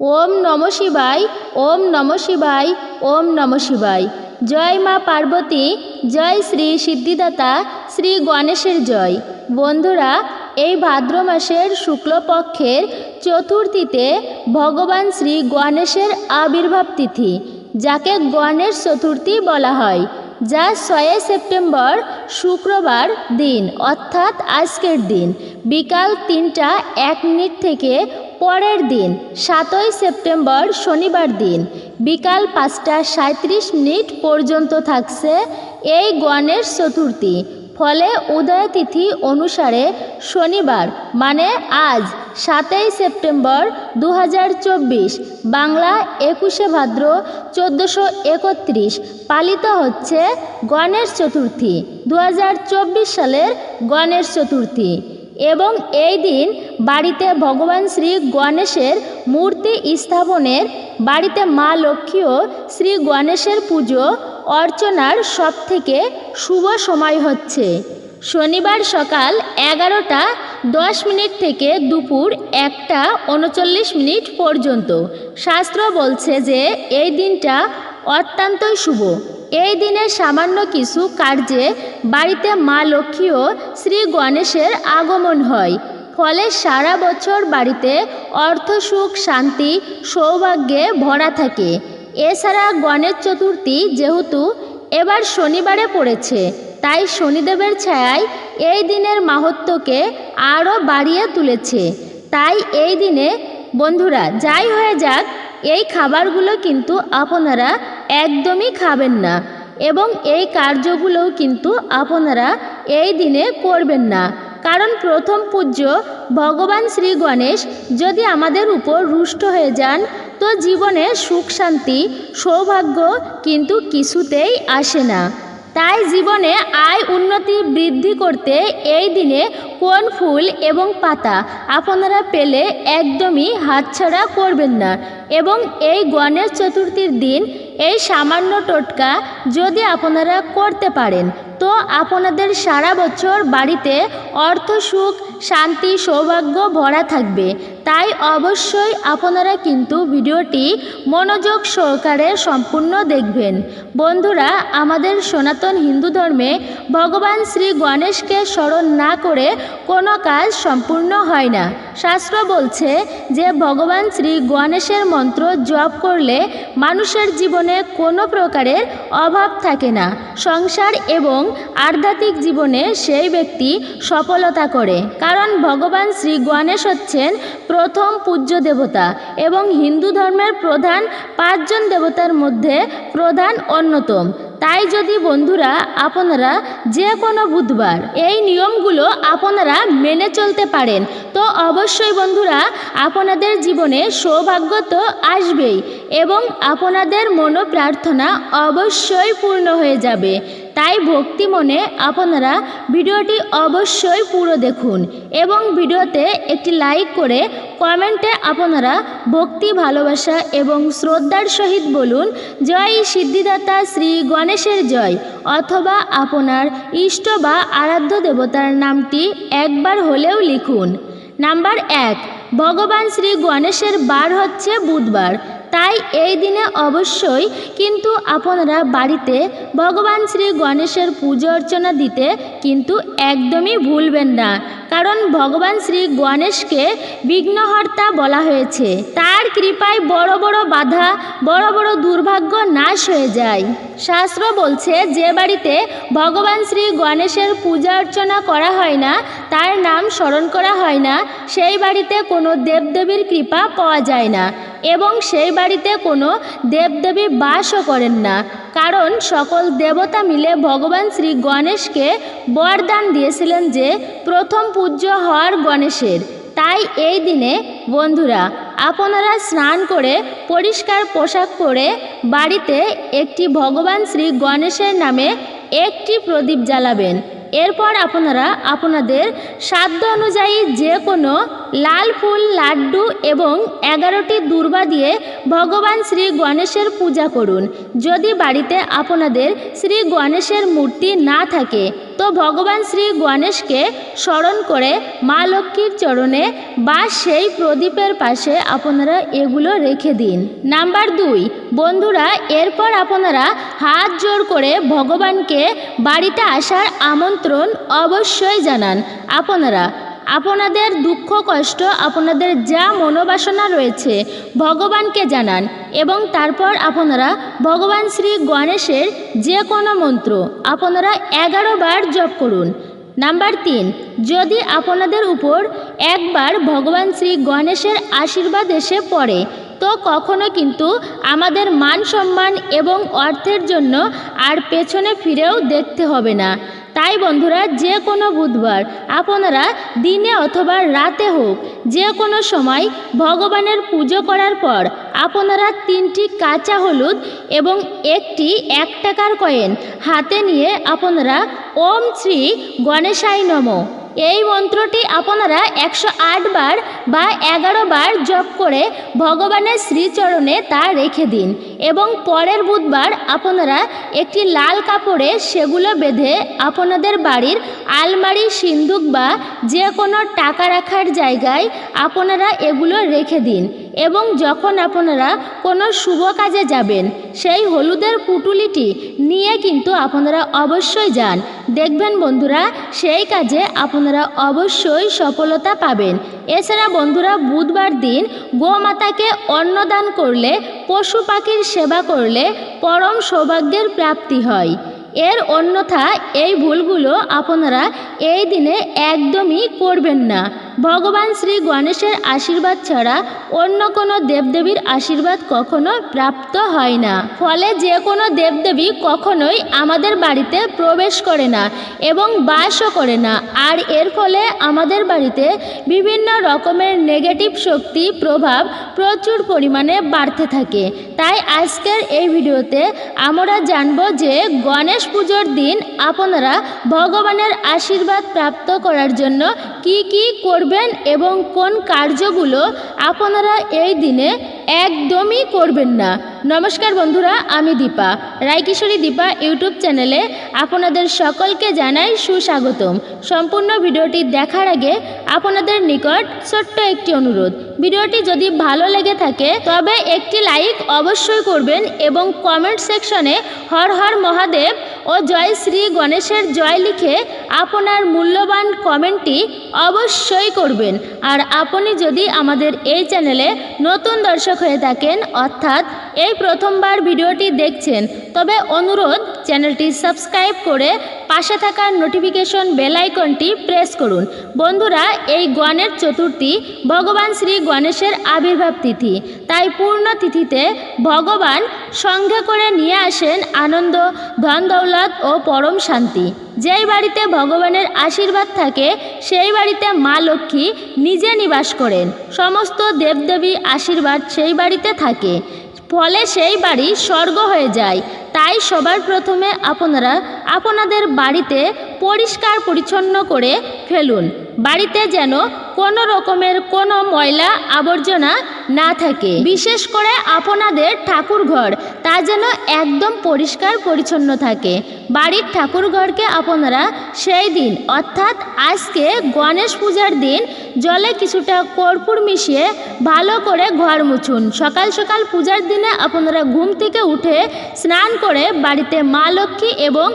ওম নম শিবায়, ওম নম শিবায়, ওম নম শিবায়। জয় মা পার্বতী, জয় শ্রী সিদ্ধিদাতা, শ্রী গণেশের জয়। বন্ধুরা, এই ভাদ্র মাসের শুক্লপক্ষের চতুর্থীতে ভগবান শ্রী গণেশের আবির্ভাব তিথি, যাকে গণেশ চতুর্থী বলা হয়, যা ছয় সেপ্টেম্বর শুক্রবার দিন, অর্থাৎ আজকের দিন। বিকাল তিনটা এক মিনিট থেকে পরের দিন, সাতই সেপ্টেম্বর শনিবার দিন, বিকাল পাঁচটা সাঁত্রিশ মিনিট পর্যন্ত থাকছে এই গণেশ চতুর্থী। ফলে উদয় তিথি অনুসারে শনিবার মানে আজ, সাতই সেপ্টেম্বর দু হাজার চব্বিশ, বাংলা একুশে ভাদ্র চোদ্দোশো একত্রিশ, পালিত হচ্ছে গণেশ চতুর্থী দু হাজার চব্বিশ সালের গণেশ চতুর্থী। এবং এই দিন বাড়িতে ভগবান শ্রী গণেশের মূর্তি স্থাপনের বাড়িতে মা লক্ষ্মী ও শ্রী গণেশের পুজো অর্চনার সবথেকে শুভ সময় হচ্ছে। শনিবার সকাল এগারোটা দশ মিনিট থেকে দুপুর একটা উনচল্লিশ মিনিট পর্যন্ত। শাস্ত্র বলছে যে এই দিনটা অত্যন্তই শুভ। এই দিনে সামান্য কিছু কার্যে বাড়িতে মা লক্ষ্মী ও শ্রী গণেশের আগমন হয়। ফলে সারা বছর বাড়িতে অর্থ, সুখ, শান্তি, সৌভাগ্যে ভরা থাকে। এছাড়া গণেশ চতুর্থী যেহেতু এবার শনিবারে পড়েছে, তাই শনিদেবের ছায়ায় এই দিনের মাহাত্ম্যকে আরও বাড়িয়ে তুলেছে। তাই এই দিনে বন্ধুরা, যাই হয়ে যাক, এই খাবারগুলো কিন্তু আপনারা একদমই খাবেন না এবং এই কার্যগুলোও কিন্তু আপনারা এই দিনে করবেন না। কারণ প্রথম পূজ্য ভগবান শ্রী গণেশ যদি আমাদের উপর রুষ্ট হয়ে যান, তো জীবনে সুখ শান্তি, সৌভাগ্য কিন্তু কিছুতেই আসে না। তাই জীবনে আয় উন্নতি বৃদ্ধি করতে এই দিনে কোন ফুল এবং পাতা আপনারা পেলে একদমই হাতছাড়া করবেন না। এবং এই গণেশ চতুর্থীর দিন এই সামান্য টোটকা যদি আপনারা করতে পারেন, তো আপনাদের সারা বছর বাড়িতে অর্থ সুখ, শান্তি, সৌভাগ্য ভরা থাকবে। তাই অবশ্যই আপনারা কিন্তু ভিডিওটি মনোযোগ সহকারে সম্পূর্ণ দেখবেন। বন্ধুরা, আমাদের সনাতন হিন্দু ধর্মে ভগবান শ্রী গণেশকে স্মরণ না করে কোনো কাজ সম্পূর্ণ হয় না। শাস্ত্র বলছে যে, ভগবান শ্রী গণেশের মন্ত্র জপ করলে মানুষের জীবনে কোনো প্রকারের অভাব থাকে না। সংসার এবং আধ্যাত্মিক জীবনে সেই ব্যক্তি সফলতা করে। কারণ ভগবান শ্রী গণেশ হচ্ছেন প্রথম পূজ্য দেবতা এবং হিন্দু ধর্মের প্রধান পাঁচজন দেবতার মধ্যে প্রধান অন্যতম। তাই যদি বন্ধুরা, আপনারা যে কোনো বুধবার এই নিয়মগুলো আপনারা মেনে চলতে পারেন, তো অবশ্যই বন্ধুরা, আপনাদের জীবনে সৌভাগ্য তো আসবেই এবং আপনাদের মনোপ্রার্থনা অবশ্যই পূর্ণ হয়ে যাবে। তাই ভক্তি মনে আপনারা ভিডিওটি অবশ্যই পুরো দেখুন এবং ভিডিওতে একটি লাইক করে কমেন্টে আপনারা ভক্তি, ভালোবাসা এবং শ্রদ্ধার সহিত বলুন, জয় সিদ্ধিদাতা শ্রী গণেশের জয় অথবা আপনার ইষ্ট বা আরাধ্য দেবতার নামটি একবার হলেও লিখুন। নাম্বার এক, ভগবান শ্রী গণেশের বার হচ্ছে বুধবার। তাই এই দিনে অবশ্যই কিন্তু আপনারা বাড়িতে ভগবান শ্রী গণেশের পুজো অর্চনা দিতে কিন্তু একদমই ভুলবেন না। কারণ ভগবান শ্রী গণেশকে বিঘ্নহর্তা বলা হয়েছে। তার কৃপায় বড় বড় বাধা, বড় বড় দুর্ভাগ্য নাশ হয়ে যায়। শাস্ত্র বলছে, যে বাড়িতে ভগবান শ্রী গণেশের পূজা অর্চনা করা হয় না, তার নাম স্মরণ করা হয় না, সেই বাড়িতে কোনো দেবদেবীর কৃপা পাওয়া যায় না। এবং সেই বাড়িতে কোনো দেবদেবী বাসও করেন না। কারণ সকল দেবতা মিলে ভগবান শ্রী গণেশকে বরদান দিয়েছিলেন যে প্রথম পূজ্য হওয়ার গণেশের। তাই এই দিনে বন্ধুরা, আপনারা স্নান করে পরিষ্কার পোশাক পরে বাড়িতে একটি ভগবান শ্রী গণেশের নামে একটি প্রদীপ জ্বালাবেন। এরপর আপনারা আপনাদের সাধ্য অনুযায়ী যে কোনো লাল ফুল, লাড্ডু এবং এগারোটি দুর্বা দিয়ে ভগবান শ্রী গণেশের পূজা করুন। যদি বাড়িতে আপনাদের শ্রী গণেশের মূর্তি না থাকে তো ভগবান শ্রী গণেশকে স্মরণ করে মা লক্ষ্মীর চরণে বা সেই প্রদীপের পাশে আপনারা এগুলো রেখে দিন। নাম্বার দুই, বন্ধুরা, এরপর আপনারা হাত জোর করে ভগবানকে বাড়িতে আসার আমন্ত্রণ অবশ্যই জানান। আপনারা আপনাদের দুঃখ, কষ্ট, আপনাদের যা মনোবাসনা রয়েছে, ভগবানকে জানান এবং তারপর আপনারা ভগবান শ্রী গণেশের যে কোনো মন্ত্র আপনারা এগারো বার জপ করুন। নাম্বার তিন, যদি আপনাদের উপর একবার ভগবান শ্রী গণেশের আশীর্বাদ এসে পড়ে, তো কখনো কিন্তু আমাদের মান সম্মান এবং অর্থের জন্য আর পেছনে ফিরেও দেখতে হবে না। তাই বন্ধুরা, যে কোনো বুধবার আপনারা দিনে অথবা রাতে হোক, যে কোনো সময় ভগবানের পুজো করার পর আপনারা তিনটি কাঁচা হলুদ এবং একটি এক টাকার কয়েন হাতে নিয়ে আপনারা ওম শ্রী গণেশাই নম। এই মন্ত্রটি আপনারা একশো বার বা এগারো বার জপ করে ভগবানের শ্রীচরণে তা রেখে দিন। এবং পরের বুধবার আপনারা একটি লাল কাপড়ে সেগুলো বেঁধে আপনাদের বাড়ির আলমারি, সিন্দুক বা যে কোনো টাকা রাখার জায়গায় আপনারা এগুলো রেখে দিন এবং যখন আপনারা কোনো শুভ কাজে যাবেন, সেই হলুদের পুটুলিটি নিয়ে কিন্তু আপনারা অবশ্যই যান। দেখবেন বন্ধুরা, সেই কাজে আপনারা অবশ্যই সফলতা পাবেন। এছাড়া বন্ধুরা, বুধবার দিন গোমাতাকে অন্নদান করলে পশু পাখির সেবা করলে পরম সৌভাগ্যের প্রাপ্তি হয়। এর অন্যথা এই ভুলগুলো আপনারা এই দিনে একদমই করবেন না। ভগবান শ্রী গণেশের আশীর্বাদ ছাড়া অন্য কোনো দেবদেবীর আশীর্বাদ কখনো প্রাপ্ত হয় না। ফলে যে কোনো দেবদেবী কখনোই আমাদের বাড়িতে প্রবেশ করে না এবং বাসও করে না। আর এর ফলে আমাদের বাড়িতে বিভিন্ন রকমের নেগেটিভ শক্তি, প্রভাব প্রচুর পরিমাণে বাড়তে থাকে। তাই আজকের এই ভিডিওতে আমরা জানব যে গণেশ পুজোর দিন আপনারা ভগবানের আশীর্বাদ প্রাপ্ত করার জন্য কি কি করবেন এবং কোন কার্যগুলো আপনারা এই দিনে একদমই করবেন না। নমস্কার বন্ধুরা, আমি দীপা। রায়কিশোরী দীপা ইউটিউব চ্যানেলে আপনাদের সকলকে জানাই সুস্বাগতম। সম্পূর্ণ ভিডিওটি দেখার আগে আপনাদের নিকট ছোট্ট একটি অনুরোধ। ভিডিওটি যদি ভালো লেগে থাকে, তবে একটি লাইক অবশ্যই করবেন এবং কমেন্ট সেকশনে হর হর মহাদেব ও জয় শ্রী গণেশের জয় লিখে আপনার মূল্যবান কমেন্টটি অবশ্যই করবেন। আর আপনি যদি আমাদের এই চ্যানেলে নতুন দর্শক হয়ে থাকেন, অর্থাৎ এই প্রথমবার ভিডিওটি দেখছেন, তবে অনুরোধ চ্যানেলটি সাবস্ক্রাইব করে পাশে থাকা নোটিফিকেশন বেল আইকনটি প্রেস করুন। বন্ধুরা, এই গণেশ চতুর্থী ভগবান শ্রী গণেশের আবির্ভাব তিথি। তাই পূর্ণ তিথিতে ভগবান সঙ্গে করে নিয়ে আসেন আনন্দ ধন দৌলত ও পরম শান্তি। যেই বাড়িতে ভগবানের আশীর্বাদ থাকে, সেই বাড়িতে মা লক্ষ্মী নিজে নিবাস করেন। সমস্ত দেবদেবী আশীর্বাদ সেই বাড়িতে থাকে। ফলে সেই বাড়ি স্বর্গ হয়ে যায়। তাই সবার প্রথমে আপনারা আপনাদের বাড়িতে পরিষ্কার পরিচ্ছন্ন করে ফেলুন। বাড়িতে যেন কোনো রকমের কোনো ময়লা আবর্জনা না থাকে। বিশেষ করে আপনাদের ঠাকুর ঘর তা যেন একদম পরিষ্কার পরিচ্ছন্ন থাকে। বাড়ির ঠাকুর ঘরকে আপনারা সেই দিন, অর্থাৎ আজকে গণেশ পূজার দিন, জলে কিছুটা কর্পূর মিশিয়ে ভালো করে ঘর মুছুন। সকাল সকাল পূজার দিনে আপনারা ঘুম থেকে উঠে স্নান করে বাড়িতে মা লক্ষ্মী এবং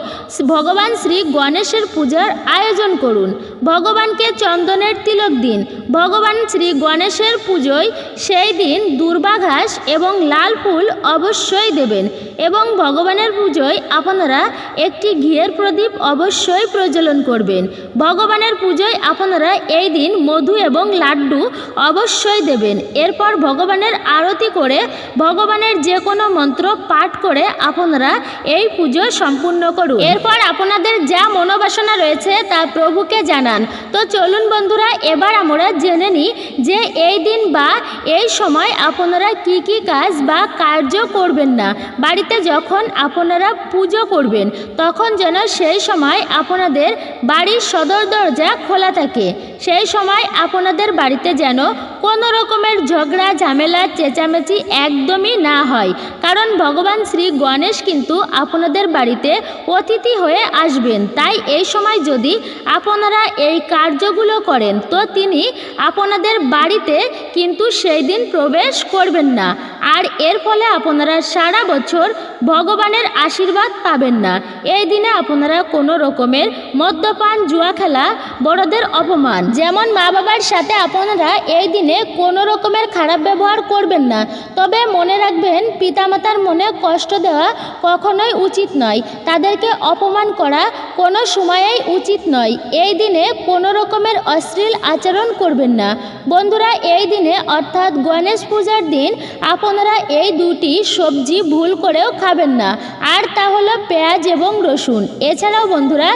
ভগবান শ্রী গণেশের পূজার আয়োজন করুন। ভগবানকে চন্দনের তিলক দিন। ভগবান শ্রী গণেশের পুজোয় সেই দিন দুর্বা ঘাস এবং লাল ফুল অবশ্যই দেবেন এবং ভগবানের পুজোয় আপনারা একটি ঘিয়ের প্রদীপ অবশ্যই প্রজ্বলন করবেন। ভগবানের পুজোয় আপনারা এই দিন মধু এবং লাড্ডু অবশ্যই দেবেন। এরপর ভগবানের আরতি করে ভগবানের যে কোনো মন্ত্র পাঠ করে আপনারা এই পুজো সম্পূর্ণ করুন। এরপর আপনাদের যা মনোবাসনা রয়েছে তা প্রভুকে জানান। তো চলুন বন্ধুরা, এবার আমরা জেনে নিই যে এই দিন বা এই সময় আপনারা কি কি কাজ বা কার্য করবেন না। বাড়িতে যখন আপনারা পুজো করবেন, তখন যেন সেই সময় আপনাদের বাড়ির সদর দরজা খোলা থাকে। সেই সময় আপনাদের বাড়িতে যেন কোনো রকমের ঝগড়া, ঝামেলা, চেঁচামেচি একদমই না হয়। কারণ ভগবান শ্রী গণেশ কিন্তু আপনাদের বাড়িতে অতিথি হয়ে আসবেন। তাই এই সময় যদি আপনারা এই কার্যগুলো করেন, তো তিনি আপনাদের বাড়িতে কিন্তু সেই দিন প্রবেশ করবেন না। আর এর ফলে আপনারা সারা বছর ভগবানের আশীর্বাদ পাবেন না। এই দিনে আপনারা কোনো রকমের মদ্যপান, জুয়া খেলা, বড়দের অপমান, যেমন মা বাবার সাথে আপনারা এই দিনে কোনো রকমের খারাপ ব্যবহার করবেন না। তবে মনে রাখবেন, পিতামাতার মনে কষ্ট দেওয়া কখনোই উচিত নয়। তাদেরকে অপমান করা কোনো সময়েই উচিত নয়। এই দিনে কোনো রকমের অশ্লীল আচরণ করবেন না। বন্ধুরা, এই দিনে অর্থাৎ গণেশ পূজার দিন আপনারা এই দুটি সবজি ভুল করেও খাবেন না। আর তা হলো পেঁয়াজ এবং রসুন। এছাড়াও বন্ধুরা,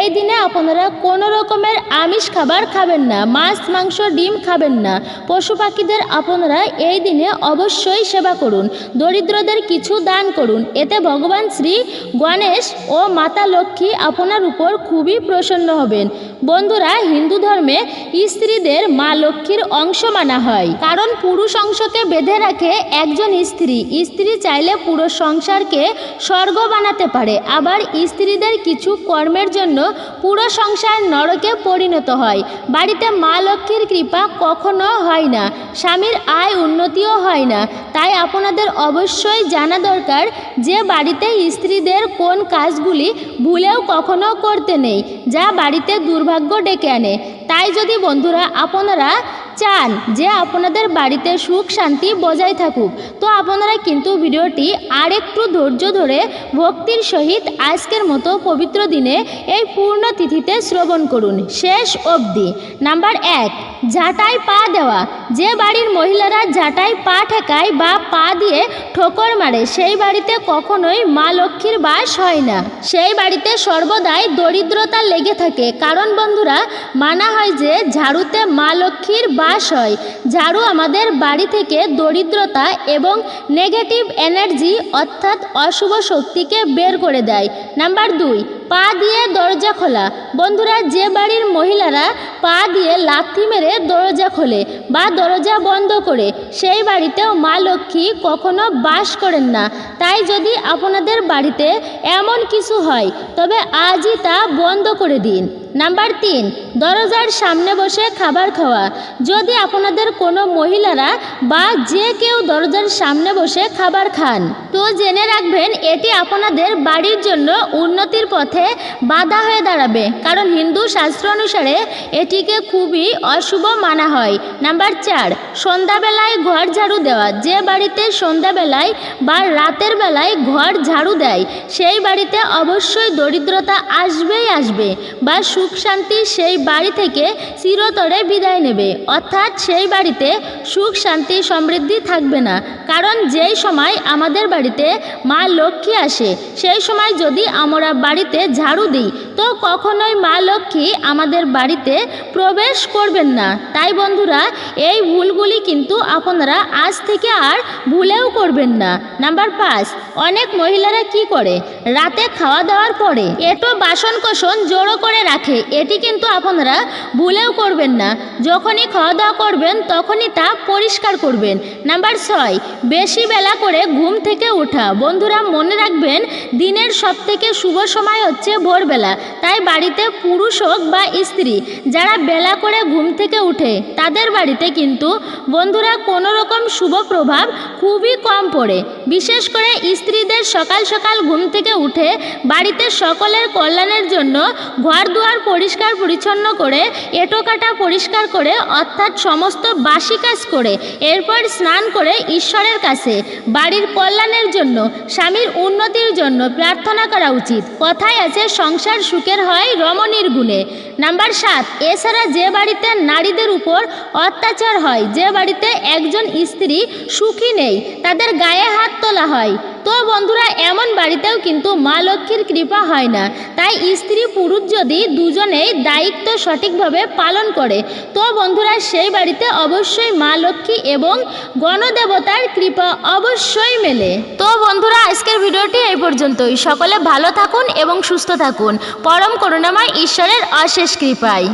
এই দিনে আপনারা কোনো রকমের আমিষ খাবার খাবেন না, মাছ, মাংস, ডিম খাবেন না। পশু পাখিদের আপনারা এই দিনে অবশ্যই সেবা করুন। দরিদ্রদের কিছু দান করুন। এতে ভগবান শ্রী গণেশ ও মাতা লক্ষ্মী আপনার উপর খুবই প্রসন্ন হবেন। বন্ধুরা, হিন্দু ধর্মে স্ত্রীদের মা লক্ষ্মীর অংশ মানা হয়। কারণ পুরুষ অংশকে বেঁধে রাখে একজন স্ত্রী। স্ত্রী চাইলে পুরো সংসারকে স্বর্গ বানাতে পারে। আবার স্ত্রীদের কিছু কর্মের জন্য পুরো সংসার নরকে পরিণত হয়। বাড়িতে মা লক্ষ্মীর কৃপা কখনো হয় না। স্বামীর আয় উন্নতিও হয় না। তাই আপনাদের অবশ্যই জানা দরকার যে বাড়িতে স্ত্রীদের কোন কাজগুলি ভুলেও কখনো করতে নেই, যা বাড়িতে দুর্ভাগ্য ডেকে আনে। তাই যদি বন্ধুরা আপনারা চান যে আপনাদের বাড়িতে সুখ শান্তি বজায় থাকুক। তো আপনারা কিন্তু ভিডিওটি আর একটু ধৈর্য ধরে ভক্তির সহিত আজকের মতো পবিত্র দিনে এই পূর্ণ তিথিতে শ্রবণ করুন। শেষ অবধি। নাম্বার এক ঝাঁটাই পা দেওয়া। যে বাড়ির মহিলারা ঝাঁটাই পা ঠেকায় বা পা দিয়ে ঠোকর মারে, সেই বাড়িতে কখনোই মা লক্ষ্মীর বাস হয় না। সেই বাড়িতে সর্বদাই দরিদ্রতা লেগে থাকে। কারণ বন্ধুরা, মানা হয় যে ঝাড়ুতে মা লক্ষ্মীর বাস হয় ঝাড়ু আমাদের বাড়ি থেকে দরিদ্রতা এবং নেগেটিভ এনার্জি অর্থাৎ অশুভ শক্তিকে বের করে দেয়। নাম্বার দুই পা দিয়ে দরজা খোলা। বন্ধুরা, যে বাড়ির মহিলারা পা দিয়ে লাথি মেরে দরজা খোলে বা দরজা বন্ধ করে, সেই বাড়িতেও মা লক্ষ্মী কখনো বাস করেন না। তাই যদি আপনাদের বাড়িতে এমন কিছু হয়, তবে আজই তা বন্ধ করে দিন। নাম্বার তিন, দরজার সামনে বসে খাবার খাওয়া। যদি আপনাদের কোনো মহিলারা বা যে কেউ দরজার সামনে বসে খাবার খান, তো জেনে রাখবেন এটি আপনাদের বাড়ির জন্য উন্নতির পথে বাধা হয়ে দাঁড়াবে। কারণ হিন্দু শাস্ত্র অনুসারে এটিকে খুবই অশুভ মানা হয়। নাম্বার চার, সন্ধ্যাবেলায় ঘর ঝাড়ু দেওয়া। যে বাড়িতে সন্ধ্যাবেলায় বা রাতের বেলায় ঘর ঝাড়ু দেয়, সেই বাড়িতে অবশ্যই দরিদ্রতা আসবেই আসবে বা সুখ শান্তি সেই বাড়ি থেকে চিরতরে বিদায় নেবে। অর্থাৎ সেই বাড়িতে সুখ শান্তি সমৃদ্ধি থাকবে না। কারণ যেই সময় আমাদের বাড়িতে মা লক্ষ্মী আসে, সেই সময় যদি আমরা বাড়িতে ঝাড়ু দিই, তো কখনোই মা লক্ষ্মী আমাদের বাড়িতে প্রবেশ করবেন না। তাই বন্ধুরা, এই ভুলগুলি কিন্তু আপনারা আজ থেকে আর ভুলেও করবেন না। নাম্বার পাঁচ, অনেক মহিলারা কি করে? রাতে খাওয়া দাওয়ার পরে এটো বাসন কোসন জোড়ো করে রাখে, এটি কিন্তু আপনারা ভুলেও করবেন না। যখনই খাওয়া দাওয়া করবেন, তখনই তা পরিষ্কার করবেন। নাম্বার ছয়, বেশি বেলা করে ঘুম থেকে ওঠা। বন্ধুরা, মনে রাখবেন, দিনের সব থেকে শুভ সময় হচ্ছে ভোরবেলা। তাই বাড়িতে পুরুষ হোক বা স্ত্রী, যারা বেলা করে ঘুম থেকে উঠে, তাদের বাড়িতে কিন্তু বন্ধুরা কোনো রকম শুভ প্রভাব খুবই কম পড়ে। বিশেষ করে স্ত্রীদের সকাল সকাল ঘুম থেকে উঠে বাড়িতে সকলের কল্যাণের জন্য ঘর দুয়ার পরিষ্কার পরিচ্ছন্ন করে এঁটো কাটা পরিষ্কার করে, অর্থাৎ সমস্ত বাসি কাজ করে, এরপর স্নান করে ঈশ্বরের কাছে, বাড়ির কল্যাণের জন্য, স্বামীর উন্নতির জন্য প্রার্থনা করা উচিত। কথায় আছে, সংসার সুখের হয় রমণীর গুণে। নাম্বার সাত, এছাড়া যে বাড়িতে নারীদের উপর অত্যাচার হয়, যে বাড়িতে একজন স্ত্রী সুখী নেই, তাদের গায়ে হাত তোলা হয়। তো বন্ধুরা, এমন বাড়িতেও কিন্তু মা লক্ষ্মীর কৃপা হয় না। তাই স্ত্রী পুরুষ যদি দুজনেই দায়িত্ব সঠিকভাবে পালন করে তো বন্ধুরা সেই বাড়িতে অবশ্যই মা লক্ষ্মী এবং গণদেবতার কৃপা অবশ্যই মেলে। তো বন্ধুরা, আজকের ভিডিওটি এই পর্যন্তই। সকলে ভালো থাকুন এবং সুস্থ থাকুন। পরম করুণাময় ঈশ্বরের অশেষ কৃপায়।